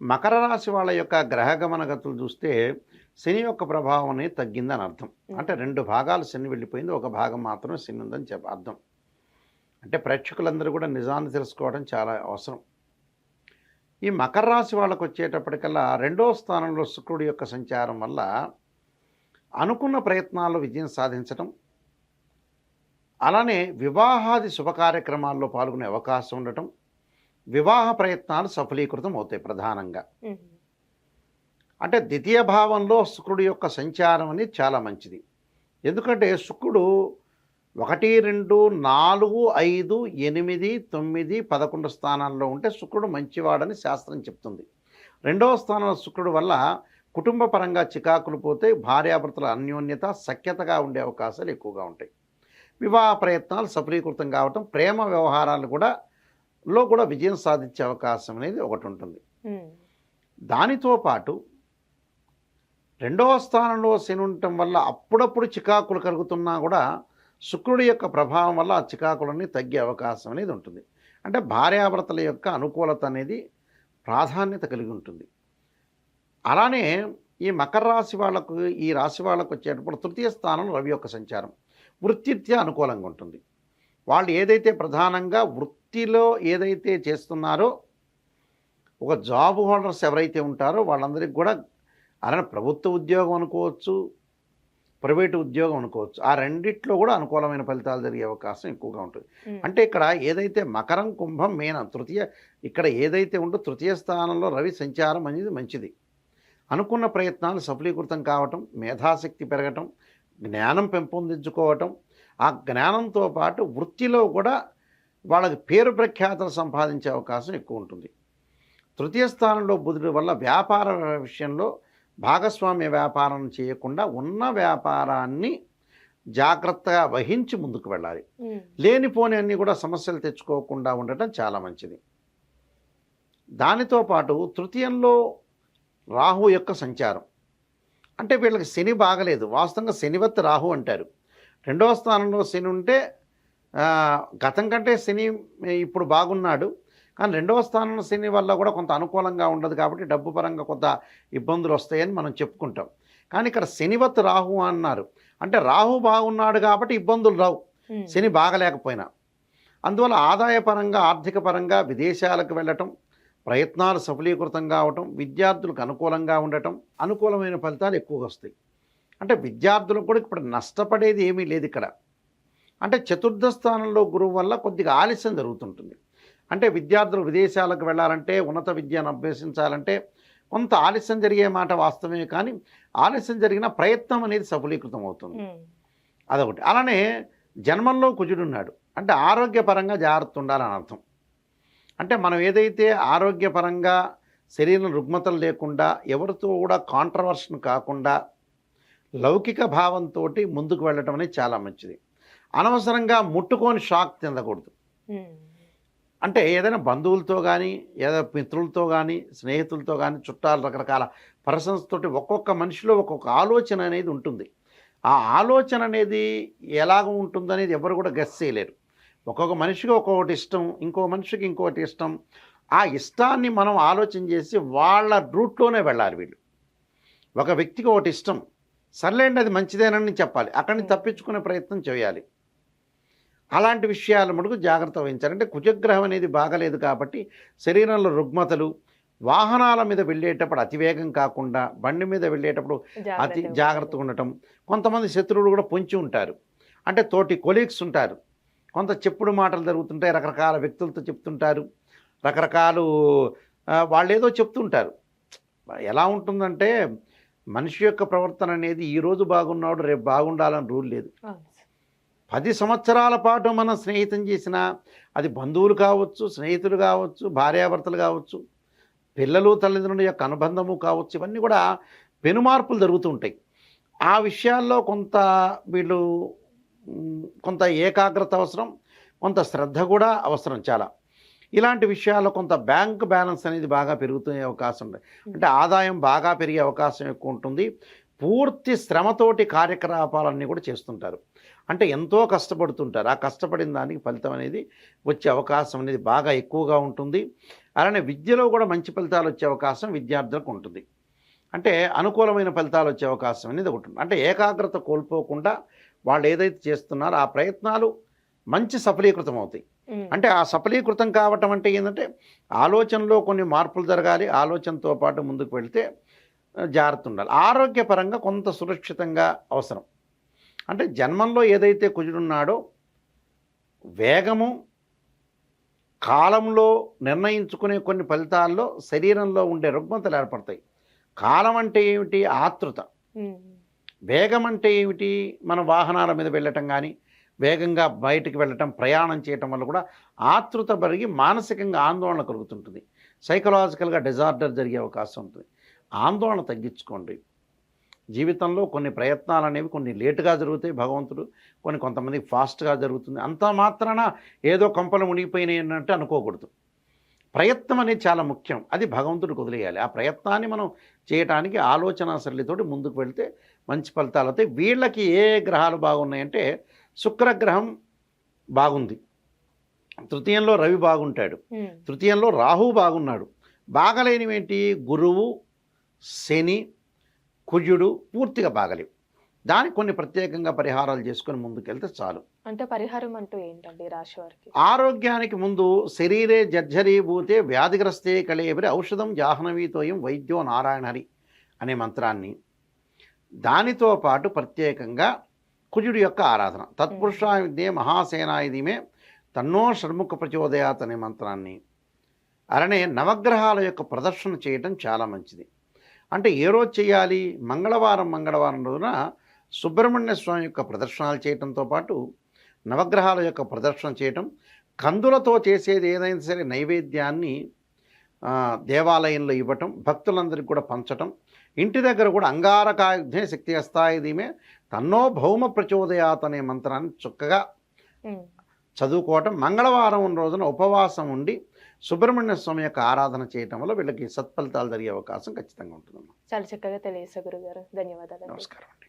మకర రాశి వాళ్ళ యొక్క గ్రహగమన గతులు చూస్తే శని యొక్క ప్రభావం అనేది తగ్గిందని అర్థం. అంటే రెండు భాగాలు శని వెళ్ళిపోయింది ఒక భాగం మాత్రమే శని ఉందని చెప్ప అర్థం. అంటే ప్రేక్షకులందరూ కూడా నిజాన్ని తెలుసుకోవడం చాలా అవసరం. ఈ మకర రాశి వాళ్ళకు వచ్చేటప్పటికల్లా రెండో స్థానంలో శుక్రుడి యొక్క సంచారం వల్ల అనుకున్న ప్రయత్నాల్లో విజయం సాధించడం అలానే వివాహాది శుభ కార్యక్రమాల్లో పాల్గొనే అవకాశం ఉండటం వివాహ ప్రయత్నాలు సఫలీకృతం అవుతాయి ప్రధానంగా. అంటే ద్వితీయ భావంలో శుక్రుడి యొక్క సంచారం అనేది చాలా మంచిది. ఎందుకంటే శుక్రుడు ఒకటి రెండు నాలుగు ఐదు ఎనిమిది తొమ్మిది పదకొండు స్థానాల్లో ఉంటే శుక్రుడు మంచివాడని శాస్త్రం చెప్తుంది. రెండవ స్థానంలో శుక్రుడు వల్ల కుటుంబ పరంగా చికాకులు పోతే భార్యాభర్తల అన్యోన్యత సఖ్యతగా ఉండే అవకాశాలు ఎక్కువగా ఉంటాయి. వివాహ ప్రయత్నాలు సఫలీకృతం కావటం ప్రేమ వ్యవహారాలు కూడా లో కూడా విజయం సాధించే అవకాశం అనేది ఒకటి ఉంటుంది. దానితో పాటు రెండవ స్థానంలో శని ఉండటం వల్ల అప్పుడప్పుడు చికాకులు కలుగుతున్నా కూడా శుక్రుడి యొక్క ప్రభావం వల్ల ఆ చికాకులన్నీ తగ్గే అవకాశం అనేది ఉంటుంది. అంటే భార్యాభర్తల యొక్క అనుకూలత అనేది ప్రాధాన్యత కలిగి ఉంటుంది. అలానే ఈ మకర రాశి వాళ్ళకు ఈ రాశి వాళ్ళకు వచ్చేటప్పుడు తృతీయ స్థానంలో రవి యొక్క సంచారం వృత్తిరీత్యా అనుకూలంగా ఉంటుంది. వాళ్ళు ఏదైతే ప్రధానంగా వృత్తిలో ఏదైతే చేస్తున్నారో ఒక జాబ్ హోల్డర్స్ ఎవరైతే ఉంటారో వాళ్ళందరికీ కూడా అలానే ప్రభుత్వ ఉద్యోగం అనుకోవచ్చు ప్రైవేటు ఉద్యోగం అనుకోవచ్చు. ఆ రెండిట్లో కూడా అనుకూలమైన ఫలితాలు జరిగే అవకాశం ఎక్కువగా ఉంటుంది. అంటే ఇక్కడ ఏదైతే మకరం కుంభం మేనం తృతీయ ఇక్కడ ఏదైతే ఉందో తృతీయ స్థానంలో రవి సంచారం అనేది మంచిది. అనుకున్న ప్రయత్నాలు సఫలీకృతం కావటం మేధాశక్తి పెరగటం జ్ఞానం పెంపొందించుకోవటం ఆ జ్ఞానంతో పాటు వృత్తిలో కూడా వాళ్ళకి పేరు ప్రఖ్యాతలు సంపాదించే అవకాశం ఎక్కువ ఉంటుంది. తృతీయ స్థానంలో బుధుడి వల్ల వ్యాపార విషయంలో భాగస్వామ్య వ్యాపారం చేయకుండా ఉన్న వ్యాపారాన్ని జాగ్రత్తగా వహించి ముందుకు వెళ్ళాలి. లేనిపోని అన్ని కూడా సమస్యలు తెచ్చుకోకుండా ఉండటం చాలా మంచిది. దానితో పాటు తృతీయంలో రాహు యొక్క సంచారం. అంటే వీళ్ళకి శని బాగలేదు. వాస్తవంగా శనివత్ రాహు అంటారు. రెండవ స్థానంలో శని ఉంటే గతం కంటే శని ఇప్పుడు బాగున్నాడు. కానీ రెండవ స్థానంలో శని వల్ల కూడా కొంత అనుకూలంగా ఉండదు కాబట్టి డబ్బు పరంగా కొంత ఇబ్బందులు వస్తాయని మనం చెప్పుకుంటాం. కానీ ఇక్కడ శనివత్ రాహు అన్నారు. అంటే రాహు బాగున్నాడు కాబట్టి ఇబ్బందులు రావు. శని బాగలేకపోయినా. అందువల్ల ఆదాయపరంగా ఆర్థిక పరంగా విదేశాలకు వెళ్ళటం ప్రయత్నాలు సఫలీకృతం కావటం విద్యార్థులకు అనుకూలంగా ఉండటం అనుకూలమైన ఫలితాలు ఎక్కువగా వస్తాయి. అంటే విద్యార్థులకు కూడా ఇప్పుడు నష్టపడేది ఏమీ లేదు ఇక్కడ. అంటే చతుర్థ స్థానంలో గురువు వల్ల కొద్దిగా ఆలస్యం జరుగుతుంటుంది. అంటే విద్యార్థులు విదేశాలకు వెళ్ళాలంటే ఉన్నత విద్యను అభ్యసించాలంటే కొంత ఆలస్యం జరిగే మాట వాస్తవమే కానీ ఆలస్యం జరిగిన ప్రయత్నం అనేది సఫలీకృతం అవుతుంది. అదొకటి. అలానే జన్మంలో కుజుడున్నాడు అంటే ఆరోగ్యపరంగా జాగ్రత్త ఉండాలని అర్థం. అంటే మనం ఏదైతే ఆరోగ్యపరంగా శరీరం రుగ్మతలు లేకుండా ఎవరితో కూడా కాంట్రవర్షన్ కాకుండా లౌకిక భావంతో ముందుకు వెళ్ళటం అనేది చాలా మంచిది. అనవసరంగా ముట్టుకొని షాక్ తినకూడదు. అంటే ఏదైనా బంధువులతో కానీ ఏదో మిత్రులతో కానీ స్నేహితులతో కానీ చుట్టాలు రకరకాల పర్సన్స్ ఒక్కొక్క మనిషిలో ఒక్కొక్క ఆలోచన అనేది ఉంటుంది. ఆ ఆలోచన అనేది ఎలాగ ఉంటుందనేది ఎవరు కూడా గెస్ చేయలేరు. ఒక్కొక్క మనిషికి ఒక్కొక్కటి ఇష్టం ఇంకో మనిషికి ఇంకొకటి ఇష్టం. ఆ ఇష్టాన్ని మనం ఆలోచన చేసి వాళ్ళ రూట్లోనే వెళ్ళాలి వీళ్ళు. ఒక వ్యక్తికి ఒకటి ఇష్టం. సర్లేండి అది మంచిదేనని చెప్పాలి. అక్కడి నుంచి తప్పించుకునే ప్రయత్నం చేయాలి. అలాంటి విషయాలు మటుకు జాగ్రత్త వహించాలి. అంటే కుజగ్రహం అనేది బాగలేదు కాబట్టి శరీరంలో రుగ్మతలు వాహనాల మీద వెళ్ళేటప్పుడు అతివేగం కాకుండా బండి మీద వెళ్ళేటప్పుడు అతి జాగ్రత్తగా ఉండటం. కొంతమంది శత్రువులు కూడా పొంచి ఉంటారు. అంటే తోటి కొలీగ్స్ ఉంటారు. కొంత చెప్పుడు మాటలు జరుగుతుంటాయి రకరకాల వ్యక్తులతో చెప్తుంటారు. రకరకాలు వాళ్ళు ఏదో చెప్తుంటారు. ఎలా ఉంటుందంటే మనిషి యొక్క ప్రవర్తన అనేది ఈరోజు బాగున్నాడు రేపు బాగుండాలని రూల్ లేదు. పది సంవత్సరాల పాటు మనం స్నేహితం చేసిన అది బంధువులు కావచ్చు స్నేహితులు కావచ్చు భార్యాభర్తలు కావచ్చు పిల్లలు తల్లిదండ్రుల యొక్క అనుబంధము కావచ్చు ఇవన్నీ కూడా పెనుమార్పులు జరుగుతూ ఉంటాయి. ఆ విషయాల్లో కొంత వీళ్ళు కొంత ఏకాగ్రత అవసరం కొంత శ్రద్ధ కూడా అవసరం చాలా. ఇలాంటి విషయాల్లో కొంత బ్యాంక్ బ్యాలెన్స్ అనేది బాగా పెరుగుతునే అవకాశం ఉంది. అంటే ఆదాయం బాగా పెరిగే అవకాశం ఎక్కువ ఉంటుంది. పూర్తి శ్రమతోటి కార్యకలాపాలన్నీ కూడా చేస్తుంటారు. అంటే ఎంతో కష్టపడుతుంటారు. ఆ కష్టపడిన దానికి ఫలితం అనేది వచ్చే అవకాశం అనేది బాగా ఎక్కువగా ఉంటుంది. అలానే విద్యలో కూడా మంచి ఫలితాలు వచ్చే అవకాశం విద్యార్థులకు ఉంటుంది. అంటే అనుకూలమైన ఫలితాలు వచ్చే అవకాశం అనేది ఒకటి ఉంది. అంటే ఏకాగ్రత కోల్పోకుండా వాళ్ళు ఏదైతే చేస్తున్నారో ఆ ప్రయత్నాలు మంచి సఫలీకృతం అవుతాయి. అంటే ఆ సఫలీకృతం కావటం అంటే ఏంటంటే ఆలోచనలో కొన్ని మార్పులు జరగాలి ఆలోచనతో పాటు ముందుకు వెళ్తే జాగ్రత్త ఉండాలి. ఆరోగ్యపరంగా కొంత సురక్షితంగా అవసరం. అంటే జన్మంలో ఏదైతే కుజుడున్నాడో వేగము కాలంలో నిర్ణయించుకునే కొన్ని ఫలితాల్లో శరీరంలో ఉండే రుగ్మతలు ఏర్పడతాయి. కాలం అంటే ఏమిటి? ఆతృత వేగం అంటే ఏమిటి? మన వాహనాల మీద వెళ్ళటం కానీ వేగంగా బయటికి వెళ్ళటం ప్రయాణం చేయటం వల్ల కూడా ఆతృత పెరిగి మానసికంగా ఆందోళన కలుగుతుంటుంది. సైకలాజికల్గా డిజార్డర్ జరిగే అవకాశం ఉంటుంది. ఆందోళన తగ్గించుకోండి. జీవితంలో కొన్ని ప్రయత్నాలు అనేవి కొన్ని లేటుగా జరుగుతాయి భగవంతుడు కొన్ని కొంతమందికి ఫాస్ట్గా జరుగుతుంది. అంత మాత్రాన ఏదో కొంపలు మునిగిపోయినాయి అన్నట్టు అనుకోకూడదు. ప్రయత్నం అనేది చాలా ముఖ్యం. అది భగవంతుడికి వదిలేయాలి. ఆ ప్రయత్నాన్ని మనం చేయటానికి ఆలోచన సరళితోటి ముందుకు వెళ్తే మంచి ఫలితాలు అవుతాయి వీళ్ళకి ఏ గ్రహాలు బాగున్నాయంటే శుక్రగ్రహం బాగుంది. తృతీయంలో రవి బాగుంటాడు. తృతీయంలో రాహు బాగున్నాడు. బాగలేనివేంటి? గురువు శని కుజుడు పూర్తిగా బాగలేవు. దానికి కొన్ని ప్రత్యేకంగా పరిహారాలు చేసుకొని ముందుకెళ్తే చాలు. అంటే పరిహారం అంటూ ఏంటండి రాశి వారికి? ఆరోగ్యానికి ముందు శరీరే జర్జరీభూతే వ్యాధిగ్రస్తే కళేబరి ఔషధం జాహ్నవీతోయం వైద్యో నారాయణహరి అనే మంత్రాన్ని దానితో పాటు ప్రత్యేకంగా కుజుడి యొక్క ఆరాధన. తత్పురుషాయ మహాసేనాయుధిమే తన్నో షణ్ముఖ ప్రచోదయాత్ అనే మంత్రాన్ని అలానే నవగ్రహాల యొక్క ప్రదర్శన చేయటం చాలా మంచిది. అంటే ఏ రోజు చేయాలి? మంగళవారం మంగళవారం రోజున సుబ్రహ్మణ్య స్వామి యొక్క ప్రదర్శనలు చేయటంతో పాటు నవగ్రహాల యొక్క ప్రదర్శన చేయటం కందులతో చేసేది ఏదైనా సరే నైవేద్యాన్ని దేవాలయంలో ఇవ్వటం భక్తులందరికీ కూడా పంచటం ఇంటి దగ్గర కూడా అంగారకాయుధే శక్తి హస్తాయుధీమే తన్నో భౌమ ప్రచోదయాత్ అనే మంత్రాన్ని చక్కగా చదువుకోవటం. మంగళవారం రోజున ఉపవాసం ఉండి సుబ్రహ్మణ్య స్వామి యొక్క ఆరాధన చేయటం వల్ల వీళ్ళకి సత్ఫలితాలు జరిగే అవకాశం ఖచ్చితంగా ఉంటుందమ్మా. చాలా చక్కగా తెలియజేశారు గురుగారు. ధన్యవాదాలు నమస్కారం అండి.